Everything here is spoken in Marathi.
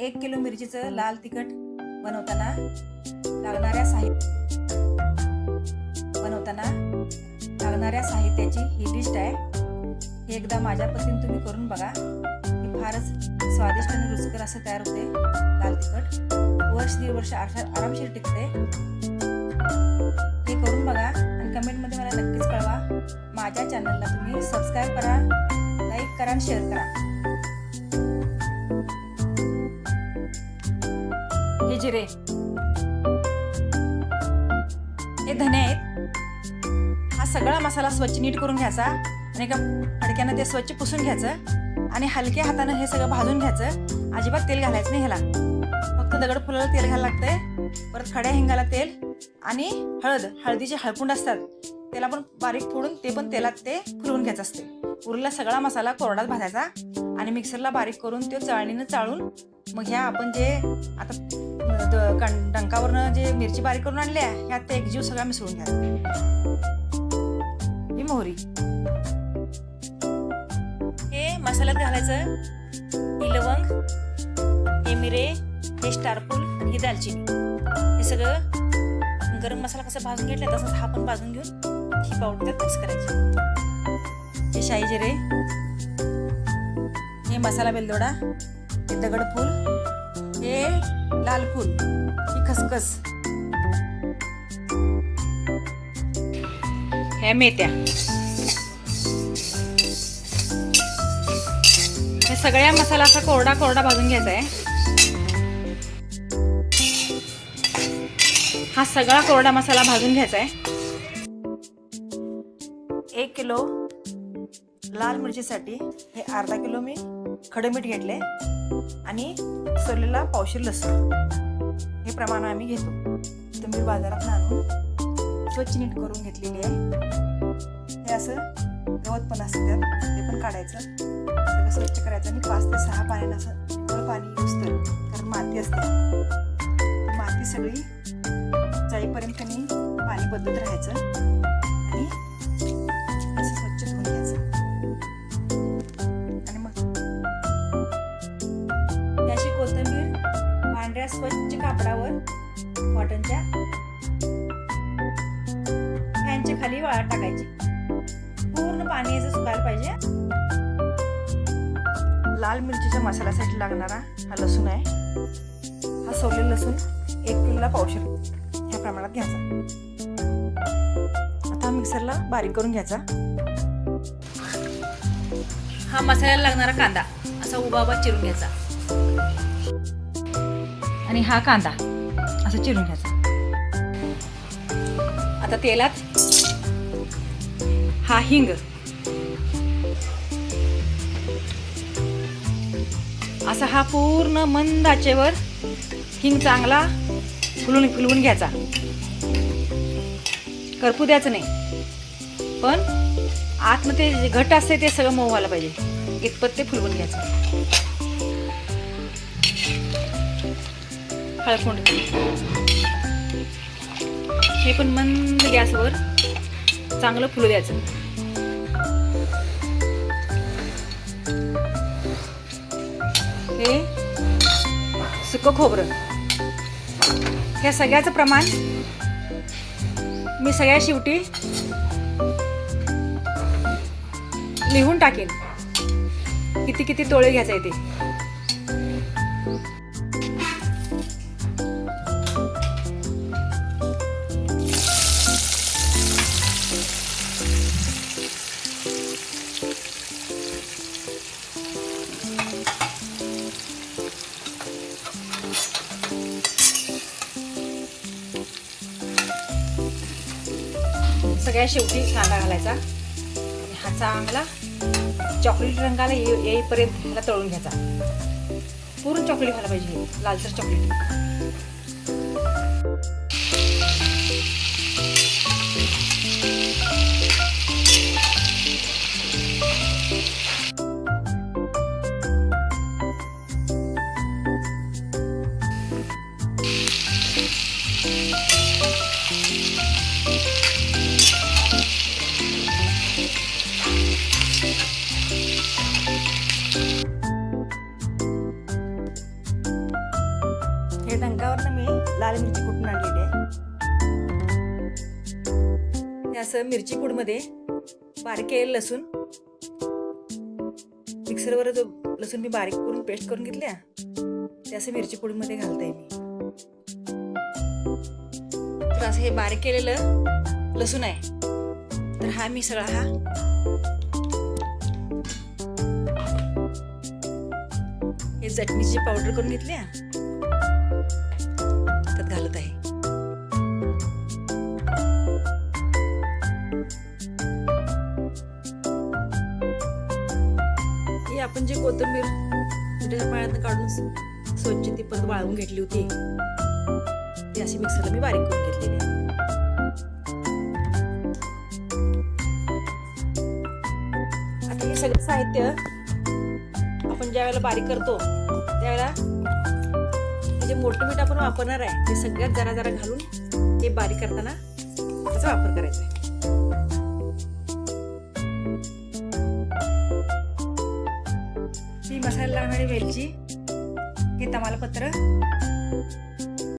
एक किलो मिरचीचं लाल तिखट बनवताना लागणाऱ्या साहित्य बनवताना लागणाऱ्या साहित्याची ही लिस्ट आहे. हे एकदा माझ्या पद्धतीने तुम्ही करून बघा. हे फारच स्वादिष्ट आणि रुचकर असं तयार होते लाल तिखट. वर्ष दीड वर्ष आरामशीर टिकते. हे करून बघा आणि कमेंटमध्ये मला नक्कीच कळवा. माझ्या चॅनलला तुम्ही सबस्क्राईब करा लाईक करा आणि शेअर करा. जिरे. हे धने आहेत. हा सगळा मसाला स्वच्छ नीट करून घ्यायचा. आणि एका फडक्यानं ते स्वच्छ पुसून घ्यायचं. आणि हलक्या हातानं हे सगळं भाजून घ्यायचं. अजिबात तेल घालायचं नाही ह्याला. फक्त दगड फुलाला तेल घालायला लागतंय. परत खड्या हिंगाला तेल आणि हळद. हळदीचे हळकुंड असतात. त्याला पण बारीक फोडून ते पण तेलात ते फुलवून घ्यायचं असते उरलेला सगळा मसाला कोरडात भाजायचा. आणि मिक्सरला बारीक करून ते चाळणीनं चाळून मग ह्या आपण जे आता डंकावरनं जे मिरची बारीक करून आणल्या ह्यात ते एकजीव सगळा मिसळून घ्या. ही मोहरी. हे मसाल्यात घालायचं ही लवंग हे मिरे हे स्टारफूल आणि ही दालचिनी. हे सगळं गरम मसाला कसा भाजून घेतला तसंच हा पण भाजून घेऊन ही पावडर त्यात मिक्स करायची. हे शाही जिरे. हे मसाला बेलदोडा. हे दगडफूल. हे लाल फूल ही खसखस. ह्या मेथ्या हे सगळ्या मसाला असा कोरडा कोरडा भाजून घ्यायचा आहे. हा सगळा कोरडा मसाला भाजून घ्यायचा आहे. एक किलो लाल मिरचीसाठी हे अर्धा किलो मी खडं मीठ घेतले आणि सोललेला पावशीर लसूण. हे प्रमाण आम्ही घेतो. तुम्ही बाजारात आणून स्वच्छ नीट करून घेतलेली आहे. हे असं गवत पण असतं त्यात. ते पण काढायचं. सगळं स्वच्छ करायचं आणि पाच ते सहा पाण्यानं असं पाणी युजतं कारण माती असते. माती सगळी जाईपर्यंत त्यांनी पाणी बदलत राहायचं. स्वच्छ कापडावर कॉटनच्या फॅनच्या खाली वाळत टाकायची. पूर्ण पाणी याचं सुकायला पाहिजे. लाल मिरचीच्या मसाल्यासाठी लागणारा हा लसूण आहे. हा सोललेला लसूण एक किलोला पावशेर ह्या प्रमाणात घ्यायचा. आता मिक्सरला बारीक करून घ्यायचा. हा मसाल्याला लागणारा कांदा असा उभा उभा चिरून घ्यायचा. आणि हा कांदा. असं चिरून घ्यायचा. आता तेलात हा हिंग. असा हा पूर्ण मंद आचेवर हिंग चांगला फुलून फुलवून घ्यायचा. करपू द्यायचं नाही. पण आतमध्ये जे घट असते ते सगळं मऊ व्हायला पाहिजे. इतपत ते फुलवून घ्यायचं. हळकुंड हे पण मंद गॅसवर चांगलं फुलू द्यायचं. हे सुकं खोबरं. ह्या सगळ्याचं प्रमाण मी सगळ्या शेवटी लिहून टाकेन. किती किती तोळे आहे ते. सगळ्या शेवटी कांदा घालायचा. आणि हा आम्हाला चॉकलेट रंगाला येईपर्यंत ह्याला तळून घ्यायचा. पूर्ण चॉकलेट व्हायला पाहिजे. लालसर चॉकलेट असं मिरची पूडमध्ये बारीक केलेलं लसूण. मिक्सरवर जो लसूण मी बारीक करून पेस्ट करून घेतल्या ते असं मिरची पूडमध्ये घालते मी. तर असं हे बारीक केलेलं लसूण आहे. तर हा मी सगळा हा. हे चटणीची पावडर करून घेतली आपण जी कोथिंबीर म्हणजे पाण्यात काढून स्वच्छ ती परत वाळवून घेतली होती ती अशी मिक्सरला मी बारीक करून घेतलेली आहे. आता हे सगळं साहित्य आपण ज्या वेळेला बारीक करतो त्यावेळेला जे मोठं मीठ आपण वापरणार आहे ते सगळ्यात जरा जरा घालून ते बारीक करताना त्याचा वापर करायचा आहे. वेलची. हे तमालपत्र